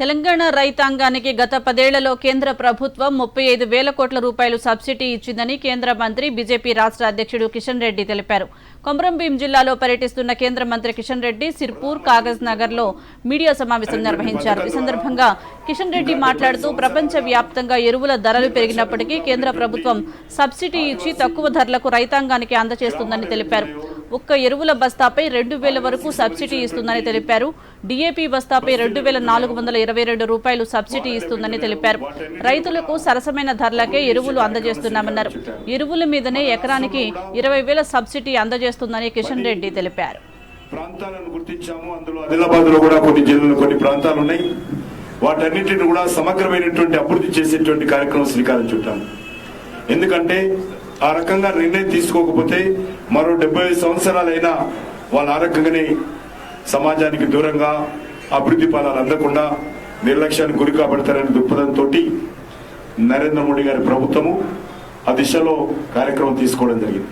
తెలంగాణ రైతాంగానికి గత పదేళ్ళలో కేంద్ర ప్రభుత్వం ముప్పై ఐదు వేల కోట్ల రూపాయలు సబ్సిడీ ఇచ్చిందని కేంద్ర మంత్రి బీజేపీ రాష్ట్ర అధ్యక్షుడు కిషన్ రెడ్డి తెలిపారు. కొమరంభీం జిల్లాలో పర్యటిస్తున్న కేంద్ర మంత్రి కిషన్ రెడ్డి సిర్పూర్ కాగజ్ నగర్లో మీడియా సమావేశం నిర్వహించారు. ఈ సందర్భంగా కిషన్ రెడ్డి మాట్లాడుతూ ప్రపంచ వ్యాప్తంగా ఎరువుల ధరలు పెరిగినప్పటికీ కేంద్ర ప్రభుత్వం సబ్సిడీ ఇచ్చి తక్కువ ధరలకు రైతాంగానికి అందజేస్తుందని తెలిపారు. ఒక్క ఎరువుల బస్తాపై రెండు వేల వరకు సబ్సిడీ ఇస్తుందని తెలిపారు. డిఏపి బస్తాపై రెండు వేల నాలుగు వందల ఇరవై రెండు రూపాయలు సబ్సిడీ ఇస్తుందని తెలిపారు. రైతులకు సరసమైన ధరలకే ఎరువులు అందజేస్తున్నామన్నారు. ఎరువుల మీదనే ఎకరానికి ఇరవై వేల సబ్సిడీ అందజేస్తుందని కిషన్ రెడ్డి తెలిపారు. ప్రాంతాలను గుర్తించాము. అందులో ఆదిలాబాద్లో కూడా కొన్ని జిల్లాలు కొన్ని ప్రాంతాలు ఉన్నాయి వాటన్నిటిని కూడా సమగ్రమైనటువంటి అభివృద్ధి చేసేటువంటి కార్యక్రమం శ్రీకారం చుట్టాము. ఎందుకంటే ఆ రకంగా నిర్ణయం తీసుకోకపోతే మరో డెబ్బై సంవత్సరాలైనా వాళ్ళు ఆ రకంగానే సమాజానికి దూరంగా అభివృద్ధి ఫలాలు అందకుండా నిర్లక్ష్యానికి గురి కాబడతారనే దృక్పథంతో నరేంద్ర మోడీ గారి ప్రభుత్వము ఆ దిశలో కార్యక్రమం తీసుకోవడం జరిగింది.